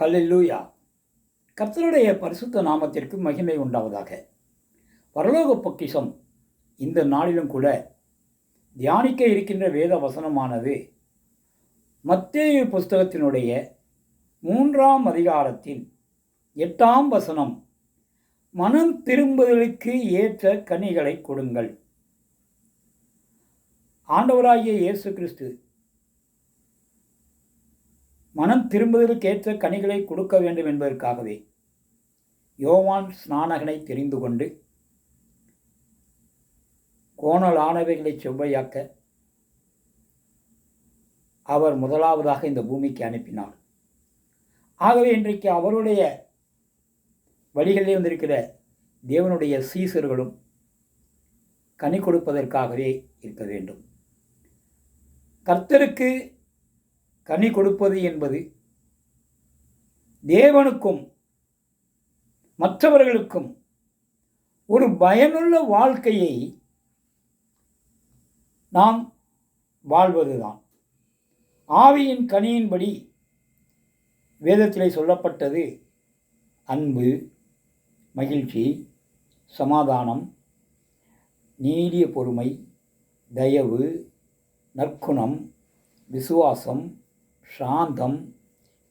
ஹalleluya கர்த்தருடைய பரிசுத்த நாமத்திற்கு மகிமை உண்டாவதாக. பரலோக பொக்கிஷம் இந்த நாளிலும் கூட தியானிக்க இருக்கின்ற வேத வசனமானது மத்தேயு புஸ்தகத்தினுடைய மூன்றாம் அதிகாரத்தின் எட்டாம் வசனம் மனம் திரும்புதலுக்கு ஏற்ற கனிகளை கொடுங்கள். ஆண்டவராகிய இயேசு கிறிஸ்து மனம் திரும்புவதற்கேற்ற கனிகளை கொடுக்க வேண்டும் என்பதற்காகவே யோவான் ஸ்நானகனை தெரிந்து கொண்டு கோணலானவைகளை செவ்வையாக்க அவர் முதலாவதாக இந்த பூமிக்கு அனுப்பினார். ஆகவே இன்றைக்கு அவருடைய வழிகளிலே வந்திருக்கிற தேவனுடைய சீசர்களும் கனி கொடுப்பதற்காகவே இருக்க வேண்டும். கர்த்தருக்கு கனி கொடுப்பது என்பது தேவனுக்கும் மற்றவர்களுக்கும் ஒரு பயனுள்ள வாழ்க்கையை நாம் வாழ்வதுதான். ஆவியின் கனியின்படி வேதத்திலே சொல்லப்பட்டது அன்பு மகிழ்ச்சி சமாதானம் நீடிய பொறுமை தயவு நற்குணம் விசுவாசம் சாந்தம்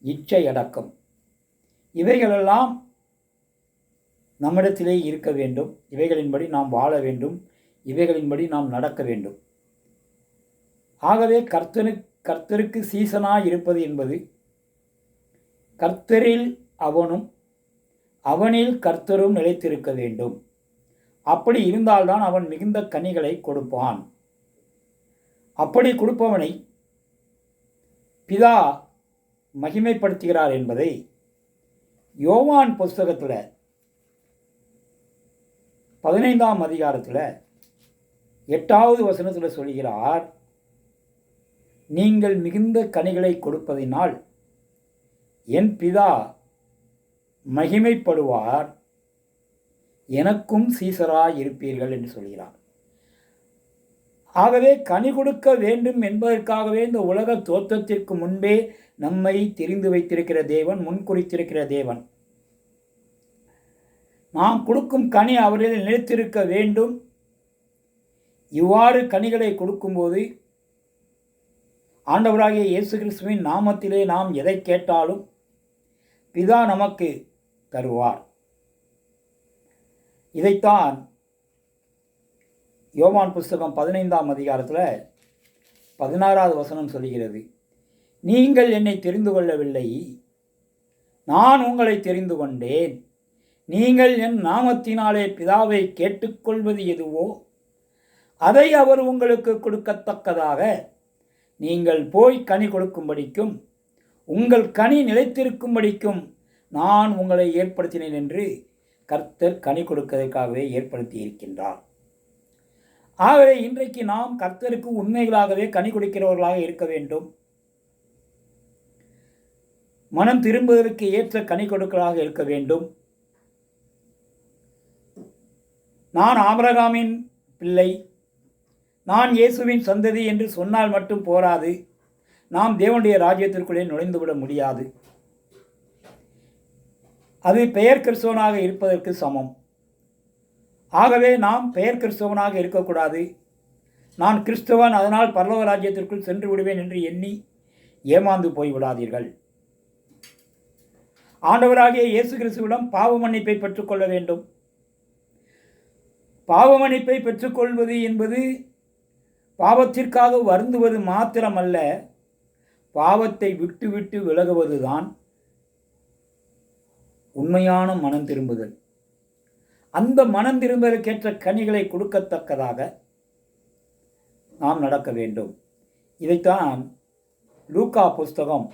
இச்சையடக்கம். இவைகளெல்லாம் நம்மிடத்திலே இருக்க வேண்டும். இவைகளின்படி நாம் வாழ வேண்டும். இவைகளின்படி நாம் நடக்க வேண்டும். ஆகவே கர்த்தனு கர்த்தருக்கு சீசனாக இருப்பது என்பது கர்த்தரில் அவனும் அவனில் கர்த்தரும் நிலைத்திருக்க வேண்டும். அப்படி இருந்தால்தான் அவன் மிகுந்த கனிகளை கொடுப்பான். அப்படி கொடுப்பவனை பிதா மகிமைப்படுத்துகிறார் என்பதை யோவான் புஸ்தகத்தில் பதினைந்தாம் அதிகாரத்தில் எட்டாவது வசனத்தில் சொல்கிறார் நீங்கள் மிகுந்த கனிகளை கொடுப்பதினால் என் பிதா மகிமைப்படுவார் எனக்கும் சீசராய் இருப்பீர்கள் என்று சொல்கிறார். ஆகவே கனி கொடுக்க வேண்டும் என்பதற்காகவே இந்த உலக தோற்றத்திற்கு முன்பே நம்மை தெரிந்து வைத்திருக்கிற தேவன் முன்குறித்திருக்கிற தேவன். நாம் கொடுக்கும் கனி அவரில் நிலைத்திருக்க வேண்டும். இவ்வாறு கனிகளை கொடுக்கும்போது ஆண்டவராகிய இயேசு கிறிஸ்துவின் நாமத்திலே நாம் எதை கேட்டாலும் பிதா நமக்கு தருவார். இதைத்தான் யோவான் புஸ்தகம் பதினைந்தாம் அதிகாரத்தில் பதினாறாவது வசனம் சொல்கிறது நீங்கள் என்னை தெரிந்து கொள்ளவில்லை. நான் உங்களை தெரிந்து கொண்டேன். நீங்கள் என் நாமத்தினாலே பிதாவை கேட்டுக்கொள்வது எதுவோ அதை அவர் உங்களுக்கு கொடுக்கத்தக்கதாக. நீங்கள் போய் கனி கொடுக்கும்படிக்கும் உங்கள் கனி நிலைத்திருக்கும்படிக்கும் நான் உங்களை ஏற்படுத்தினேன் என்று கர்த்தர் கனி கொடுப்பதற்காகவே ஏற்படுத்தி இருக்கின்றார் ஆகவே இன்றைக்கு நாம் கர்த்தருக்கு உண்மைகளாகவே கனி கொடுக்கிறவர்களாக இருக்க வேண்டும். மனம் திரும்புவதற்கு ஏற்ற கனி கொடுக்கலாக இருக்க வேண்டும். நான் ஆபரகாமின் பிள்ளை. நான் இயேசுவின் சந்ததி என்று சொன்னால் மட்டும் போராது. நாம் தேவனுடைய ராஜ்யத்திற்குள்ளே நுழைந்துவிட முடியாது. அது பெயர் கிறிஸ்தவனாக இருப்பதற்கு சமம். ஆகவே நாம் பெயர் கிறிஸ்தவனாக இருக்கக்கூடாது. நான் கிறிஸ்தவன் அதனால் பரலோக ராஜ்யத்திற்குள் சென்று விடுவேன் என்று எண்ணி ஏமாந்து போய்விடாதீர்கள் ஆண்டவராகிய இயேசு கிறிஸ்துவிடம் பாவ மன்னிப்பை பெற்றுக்கொள்ள வேண்டும். பாவ மன்னிப்பை பெற்றுக்கொள்வது என்பது பாவத்திற்காக வருந்துவது மாத்திரமல்ல பாவத்தை விட்டு விட்டு விலகுவதுதான் உண்மையான மனம் திரும்புதல். அந்த மனம் திரும்பலுக்கேற்ற கனிகளை கொடுக்கத்தக்கதாக நாம் நடக்க வேண்டும். இதைத்தான் லூக்கா புஸ்தகம்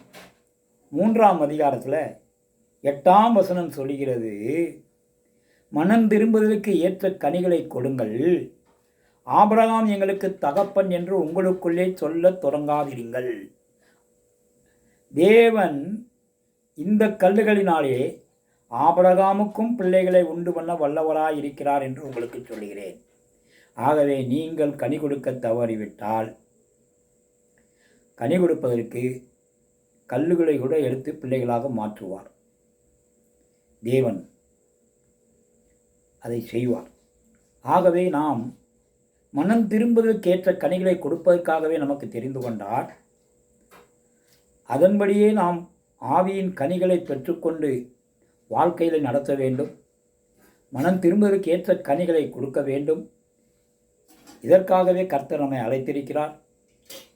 மூன்றாம் அதிகாரத்தில் எட்டாம் வசனம் சொல்கிறது மனம் திரும்புதலுக்கு ஏற்ற கனிகளை கொடுங்கள். ஆபரகாம் எங்களுக்கு தகப்பன் என்று உங்களுக்குள்ளே சொல்லத் தொடங்காதிருங்கள். தேவன் இந்த கல்லுகளினாலே ஆபரகாமுக்கும் பிள்ளைகளை உண்டு பண்ண வல்லவராயிருக்கிறார் என்று உங்களுக்கு சொல்கிறேன் ஆகவே நீங்கள் கனி கொடுக்க தவறிவிட்டால் கனி கொடுப்பதற்கு கல்லுகளை கூட எடுத்து பிள்ளைகளாக மாற்றுவார். தேவன் அதை செய்வார். ஆகவே நாம் மனம் திரும்புவதற்கேற்ற கனிகளை கொடுப்பதற்காகவே நமக்கு தெரிந்து கொண்டார் அதன்படியே நாம் ஆவியின் கனிகளை பெற்றுக்கொண்டு வாழ்க்கையில் நடத்த வேண்டும். மனம் திரும்புவதற்கு ஏற்ற கனிகளை கொடுக்க வேண்டும். இதற்காகவே கர்த்தர் நம்மை அழைத்திருக்கிறார்.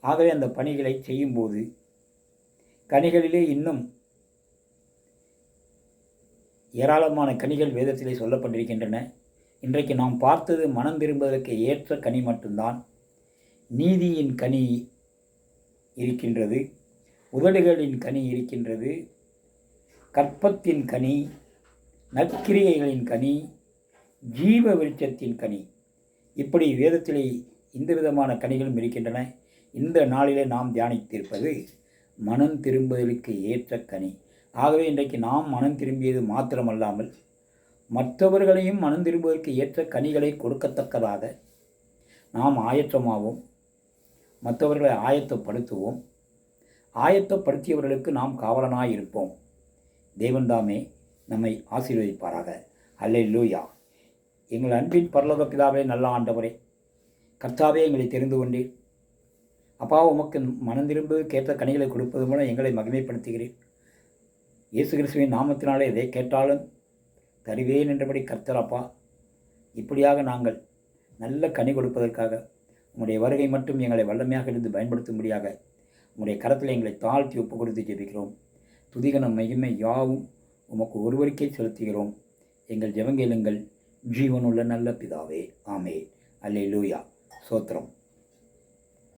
ஆகவே அந்த பணிகளை செய்யும்போது கனிகளிலே இன்னும் ஏராளமான கனிகள் வேதத்திலே சொல்லப்பட்டிருக்கின்றன. இன்றைக்கு நாம் பார்த்தது மனம் திரும்புவதற்கு ஏற்ற கனி மட்டும்தான். நீதியின் கனி இருக்கின்றது. உதடுகளின் கனி இருக்கின்றது. கற்பத்தின் கனி நற்கிரியைகளின் கனி ஜீவ விருட்சத்தின் கனி. இப்படி வேதத்திலே இந்த விதமான கனிகளும் இருக்கின்றன. இந்த நாளிலே நாம் தியானித்திருப்பது மனம் திரும்புதலுக்கு ஏற்ற கனி. ஆகவே இன்றைக்கு நாம் மனம் திரும்பியது மாத்திரமல்லாமல் மற்றவர்களையும் மனம் திரும்புவதற்கு ஏற்ற கனிகளை கொடுக்கத்தக்கதாக நாம் ஆயத்தமாவோம். மற்றவர்களை ஆயத்தப்படுத்துவோம். ஆயத்தப்படுத்தியவர்களுக்கு நாம் காவலனாய் இருப்போம் தேவன்தாமே நம்மை ஆசீர்வதிப்பாராக. அல்லே லூயா எங்கள் அன்பின் பரலோக பிதாவே நல்ல ஆண்டவரே கர்த்தாவே எங்களை தெரிந்து கொண்டீர். அப்பா உமக்கு மனந்திரும்பு கேட்ட கனிகளை கொடுப்பது மூலம் எங்களை மகிமைப்படுத்துகிறேன் இயேசு கிறிஸ்துவின் நாமத்தினாலே எதை கேட்டாலும் தருவேன் என்றபடி கர்த்தர் அப்பா இப்படியாக நாங்கள் நல்ல கனி கொடுப்பதற்காக உங்களுடைய வருகை மட்டும் எங்களை வல்லமையாக இருந்து பயன்படுத்தும்படியாக உங்களுடைய கரத்தில் எங்களை தாழ்த்தி ஒப்பு கொடுத்து ஜெபிக்கிறோம். துதிகன மகிமை யாவும் உமக்கு ஒருவருக்கே செலுத்துகிறோம். எங்கள் ஜெபங்கேலுங்கள் ஜீவனுள்ள நல்ல பிதாவே. ஆமே அல்லே லூயா சோத்திரம்